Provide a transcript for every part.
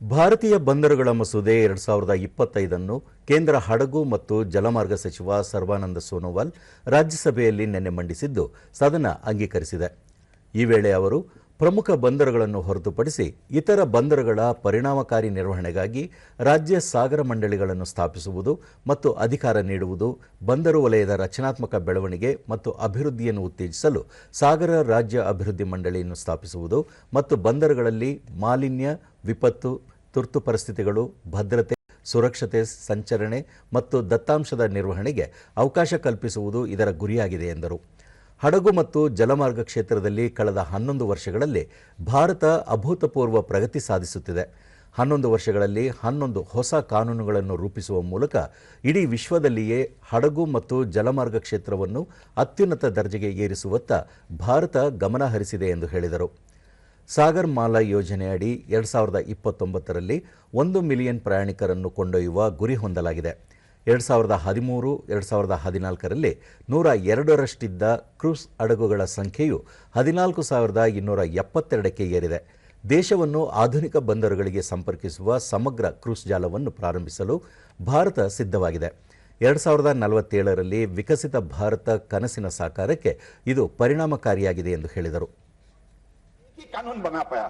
ಭಾರತೀಯ ಬಂದರುಗಳ ಮಸೂದೆ ಎರಡು ಸಾವಿರದ ಇಪ್ಪತ್ತೈದನ್ನು ಕೇಂದ್ರ ಹಡಗು ಮತ್ತು ಜಲಮಾರ್ಗ ಸಚಿವ ಸರ್ವಾನಂದ ಸೋನೋವಾಲ್ ರಾಜ್ಯಸಭೆಯಲ್ಲಿ ನಿನ್ನೆ ಮಂಡಿಸಿದ್ದು ಸದನ ಅಂಗೀಕರಿಸಿದೆ. ಈ ವೇಳೆ ಅವರು ಪ್ರಮುಖ ಬಂದರುಗಳನ್ನು ಹೊರತುಪಡಿಸಿ ಇತರ ಬಂದರುಗಳ ಪರಿಣಾಮಕಾರಿ ನಿರ್ವಹಣೆಗಾಗಿ ರಾಜ್ಯ ಸಾಗರ ಮಂಡಳಿಗಳನ್ನು ಸ್ಥಾಪಿಸುವುದು ಮತ್ತು ಅಧಿಕಾರ ನೀಡುವುದು, ಬಂದರು ವಲಯದ ರಚನಾತ್ಮಕ ಬೆಳವಣಿಗೆ ಮತ್ತು ಅಭಿವೃದ್ಧಿಯನ್ನು ಉತ್ತೇಜಿಸಲು ಸಾಗರ ರಾಜ್ಯ ಅಭಿವೃದ್ಧಿ ಮಂಡಳಿಯನ್ನು ಸ್ಥಾಪಿಸುವುದು ಮತ್ತು ಬಂದರುಗಳಲ್ಲಿ ಮಾಲಿನ್ಯ ವಿಪತ್ತು, ತುರ್ತು ಪರಿಸ್ಥಿತಿಗಳು, ಭದ್ರತೆ, ಸುರಕ್ಷತೆ, ಸಂಚರಣೆ ಮತ್ತು ದತ್ತಾಂಶದ ನಿರ್ವಹಣೆಗೆ ಅವಕಾಶ ಕಲ್ಪಿಸುವುದು ಇದರ ಗುರಿಯಾಗಿದೆ ಎಂದರು. ಹಡಗು ಮತ್ತು ಜಲಮಾರ್ಗ ಕ್ಷೇತ್ರದಲ್ಲಿ ಕಳೆದ ಹನ್ನೊಂದು ವರ್ಷಗಳಲ್ಲಿ ಭಾರತ ಅಭೂತಪೂರ್ವ ಪ್ರಗತಿ ಸಾಧಿಸುತ್ತಿದೆ. ಹನ್ನೊಂದು ವರ್ಷಗಳಲ್ಲಿ ಹನ್ನೊಂದು ಹೊಸ ಕಾನೂನುಗಳನ್ನು ರೂಪಿಸುವ ಮೂಲಕ ಇಡೀ ವಿಶ್ವದಲ್ಲಿಯೇ ಹಡಗು ಮತ್ತು ಜಲಮಾರ್ಗ ಕ್ಷೇತ್ರವನ್ನು ಅತ್ಯುನ್ನತ ದರ್ಜೆಗೆ ಏರಿಸುವತ್ತ ಭಾರತ ಗಮನಹರಿಸಿದೆ ಎಂದು ಹೇಳಿದರು. ಸಾಗರ್ ಮಾಲಾ ಯೋಜನೆಯಡಿ ಎರಡು ಸಾವಿರದ ಇಪ್ಪತ್ತೊಂಬತ್ತರಲ್ಲಿ ಒಂದು ಮಿಲಿಯನ್ ಪ್ರಯಾಣಿಕರನ್ನು ಕೊಂಡೊಯ್ಯುವ ಗುರಿ ಹೊಂದಲಾಗಿದೆ. ಎರಡು ಸಾವಿರದ ಹದಿಮೂರು, ಎರಡು ಸಾವಿರದ ಹದಿನಾಲ್ಕರಲ್ಲಿ ನೂರ ಎರಡರಷ್ಟಿದ್ದ ಕ್ರೂಸ್ ಹಡಗುಗಳ ಸಂಖ್ಯೆಯು ಹದಿನಾಲ್ಕು ಸಾವಿರದ ಇನ್ನೂರ ಎಪ್ಪತ್ತೆರಡಕ್ಕೆ ಏರಿದೆ. ದೇಶವನ್ನು ಆಧುನಿಕ ಬಂದರುಗಳಿಗೆ ಸಂಪರ್ಕಿಸುವ ಸಮಗ್ರ ಕ್ರೂಸ್ ಜಾಲವನ್ನು ಪ್ರಾರಂಭಿಸಲು ಭಾರತ ಸಿದ್ಧವಾಗಿದೆ. ಎರಡು ಸಾವಿರದ ನಲವತ್ತೇಳರಲ್ಲಿ ವಿಕಸಿತ ಭಾರತ ಕನಸಿನ ಸಾಕಾರಕ್ಕೆ ಇದು ಪರಿಣಾಮಕಾರಿಯಾಗಿದೆ ಎಂದು ಹೇಳಿದರು. कानून बना पाया।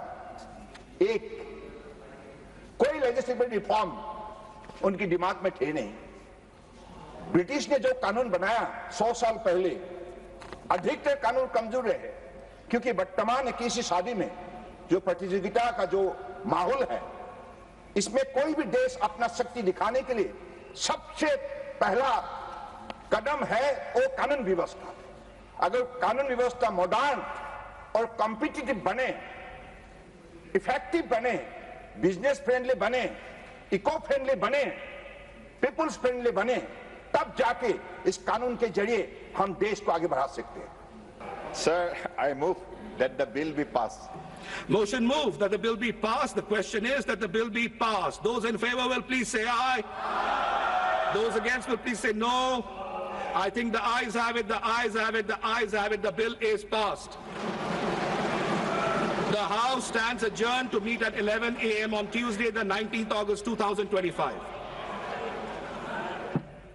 एक, कोई लेजिस्लेटिव रिफॉर्म उनकी दिमाग में थे नहीं। ब्रिटिश ने जो कानून बनाया सौ साल पहले, अधिकतर कानून कमज़ोर रहे, क्योंकि वर्तमान इक्कीसवीं शादी में जो प्रतियोगिता का जो माहौल है, इसमें कोई भी देश अपना शक्ति दिखाने के लिए सबसे पहला कदम है वो कानून व्यवस्था। अगर कानून व्यवस्था मॉडर्न और कॉम्पिटिटिव बने इफ़ेक्टिव बने बिज़नेस फ्रेंडली बने इको फ्रेंडली बने पीपुल्स फ्रेंडली बने तब जाके इस कानून के ज़रिए हम देश को आगे बढ़ा सकते हैं Sir, I move that the bill be passed. Motion moved that the bill be passed. The question is that the bill be passed. Those in favor will please say aye. Those against will please say no. I think the ayes have it, the ayes have it, the ayes have it. The bill is passed. The House stands adjourned to meet at 11 a.m. on Tuesday, the 19th August 2025.